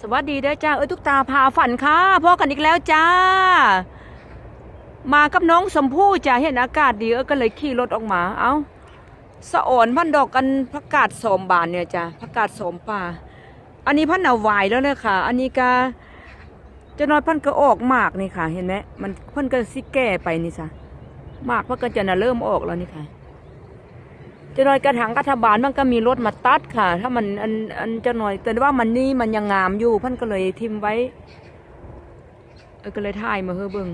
สวัสดีเด้จ้าเอ้ยทุกตาพาฝันค่ะพ่อกันอีกแล้วจ้า มากับน้องสมพู่จ้าเห็นอากาศดีเอ้ยก็เลยขี่รถออกมา เอ้าสะโอนพันดอกกันผักกาดสมบานเนี่ยจ้าผักกาดสมป่า อันนี้พันเอาไวายแล้วเลยค่ะ อันนี้ก็จะน้อยพันก็ออกหมากนี่ค่ะ เห็นไหมมันพันก็สิแก่ไปนี่จ้ะหมากเพันก็จะน่ะเริ่มออกแล้วนี่ค่ะ จะน้อยกระถางรัฐบาลมันก็มีรถมาตัดค่ะ ถ้ามันอันอันจะน้อยแต่ว่ามันนี่มันยังงามอยู่พันก็เลยทิมไว้เออก็เลยถ่ายมาเฮอเบิง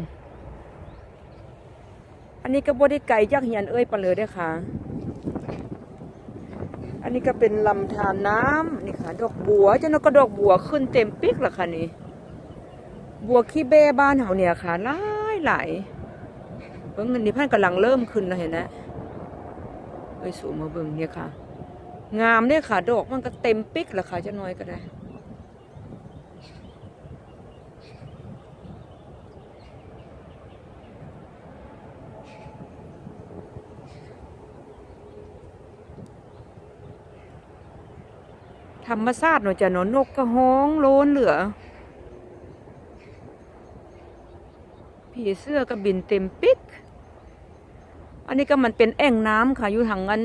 อันนี้ก็บ่ได้ไก่ยักเหียนเอ้ยปะเลยด้อค่ะ อันนี้ก็เป็นลำธารน้ำนี่ค่ะ ดอกบัวเจ้าหน้อยก็ดอกบัวขึ้นเต็มปิกละค่ะนี่บัวขี้เบ้บ้านเฮาเนี่ยค่ะหลายหลายเบิ่งอันนี้พันกำลังเริ่มขึ้นแล้วเห็นไหม ไปสู่มาเบิ่งเนี่ยค่ะ งามเนี่ยค่ะ ดอกมันก็เต็มปิกแล้วค่ะจะน้อยก็ได้ธรรมชาติหน่อยจะเนอนนกก็ฮ้องโลนเหลือ ผีเสื้อก็บินเต็มปิก อันนี้ก็มันเป็นแอ่งน้ำค่ะ อยู่ทางนั้น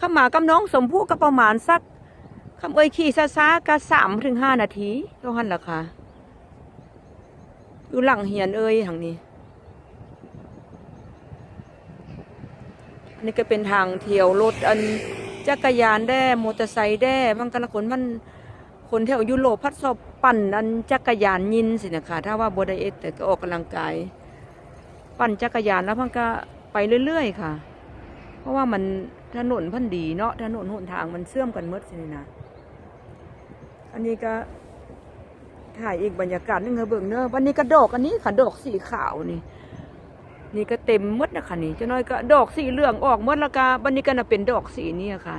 ข้ามากับน้องสมพู่ก็ประมาณสักคำเอ้ยขี่ซาๆก็สามถึงห้านาทีเท่านั้นแหละค่ะ อยู่หลังเหียนเอ้ยทางนี้ อันนี้ก็เป็นทางเที่ยวรถอันจักรยานแด้มอเตอร์ไซค์แด้บางกันละคนมันคนแถวยุโรปพัดสอบปั่นอันจักรยานยินสินะคะถ้าว่าบไดเอสแต่ก็ออกกำลังกาย ปั่นจักรยานแล้วพังก็ ไปเรื่อยๆ ค่ะ เพราะว่ามันถนนพันดีเนาะถนนหนทางมันเชื่อมกันหมดสินนะ อันนี้ก็ถ่ายอีกบรรยากาศนึงเงเบิ่งเนอะวันนี้ก็ดอกอันนี้ค่ะดอกสีขาวนี่ นี่ก็เต็มมดนะคะนี่เจะน้อยก็ดอกสีเหลืองออกมดแล้วก็วันนี้ก็น่ะเป็นดอกสีนี่ค่ะ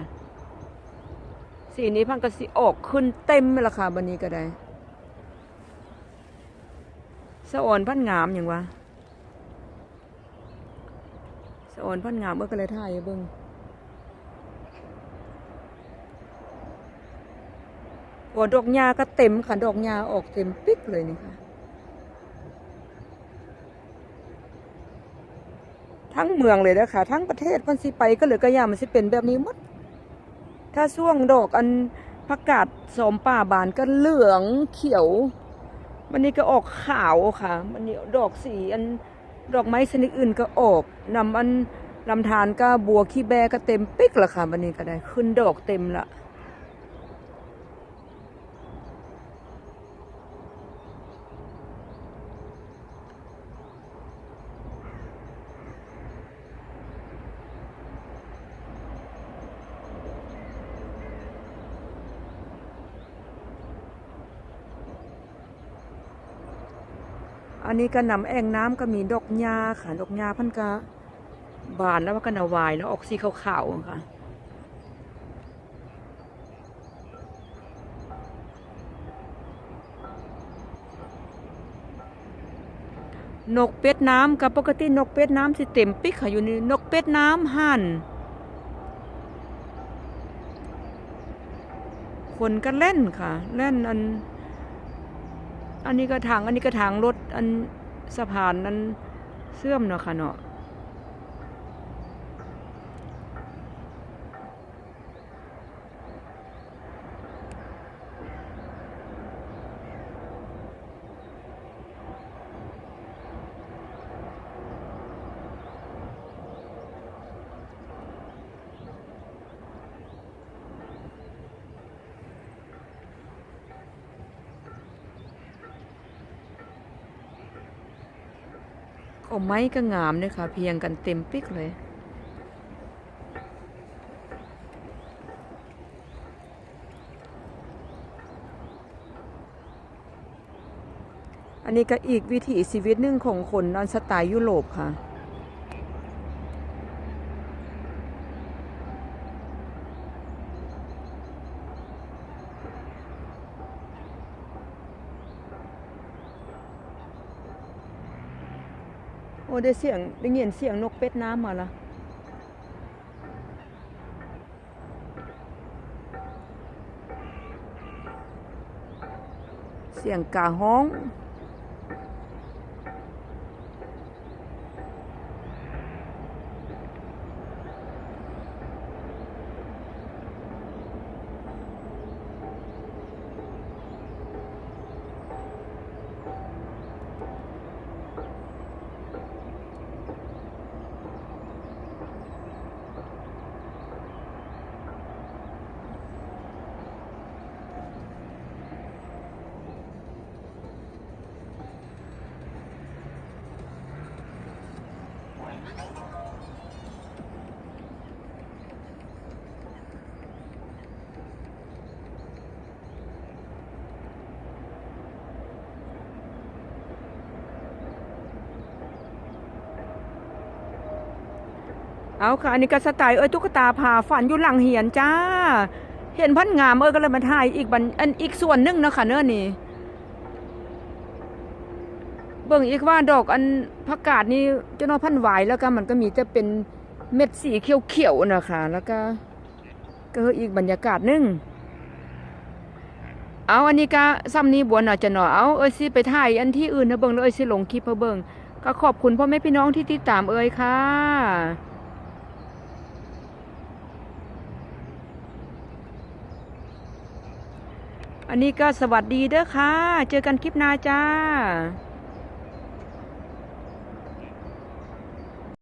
สีนี้พังก็สีออกขึ้นเต็มเละค่ะวันนี้ก็ได้สะอ่อนพันงามอย่างวะ สะ อ่อนพันงามเบิ่งก็เลยถ่ายเบิ่งโอ้ดอกหญ้าก็เต็มค่ะดอกหญ้าออกเต็มปิ๊กเลยนี่ค่ะ ทั้งเมืองเลยนะคะทั้งประเทศมันสิไปก็เหลือกระยามันสิเป็นแบบนี้หมด ถ้าช่วงดอกอันผักกาดสมป่าบานก็เหลืองเขียวมันนี่ก็ออกขาวค่ะ มันนี่ดอกสีอัน ดอกไม้ชนิดอื่นก็ออกนำอันลำธารก็บัวขี้แบก็เต็มปิ๊กละค่ะวันนี้ก็ได้ ขึ้นดอกเต็มละ อันนี้ก็นำแอ่งน้ำก็มีดอกหญ้าค่ะ ดอกหญ้าพันก็บานแล้วก็นาวายแล้วออกสีขาวๆค่ะนกเป็ดน้ำกับปกตินกเป็ดน้ำสิเต็มปิกค่ะอยู่นี่นกเป็ดน้ำห่านคนก็เล่นค่ะ เล่นอัน อันนี้ก็ทาง อันนี้ก็ทางรถอันสะพานนั้นเสื่อมเนาะค่ะเนาะ อไม้ก็งามด้วยค่ะ เพียงกันเต็มปิกเลยอันนี้ก็อีกวิถีชีวิตหนึ่งของคนนอนสไตล์ยุโรปค่ะ โอ้ได้เสียงได้ยินเสียงนกเป็ดน้ำมาละสียงกาห้อง เอาค่ะ อันนี้ก็สไตล์เอ้ยตุ๊กตาผ่าฝันอยู่หลังเหียนจ้า เห็นพันงามเอ้ยก็เลยมาถ่ายอีกบันอันอีกส่วนหนึ่งเนาะค่ะเนื้อนี่เบิ่งอีกว่าดอกอันผักกาดนี่เจ้าน้อพันหวายแล้วก็มันก็มีแต่เป็นเม็ดสีเขียวๆนะคะ แล้วก็ก็อีกบรรยากาศหนึงเอาอันนี้ก็ซ้ำนี้บวนอาจจะหนอเอาเอ้ยสิไปถ่ายอันที่อื่นนะเบิ่งแล้วเอ้ยสิลงคลิปเพื่อเบิ่งก็ขอบคุณพ่อแม่พี่น้องที่ติดตามเอ้ยค่ะ อันนี้ก็สวัสดีเด้อค่ะ เจอกันคลิปหน้าจ้า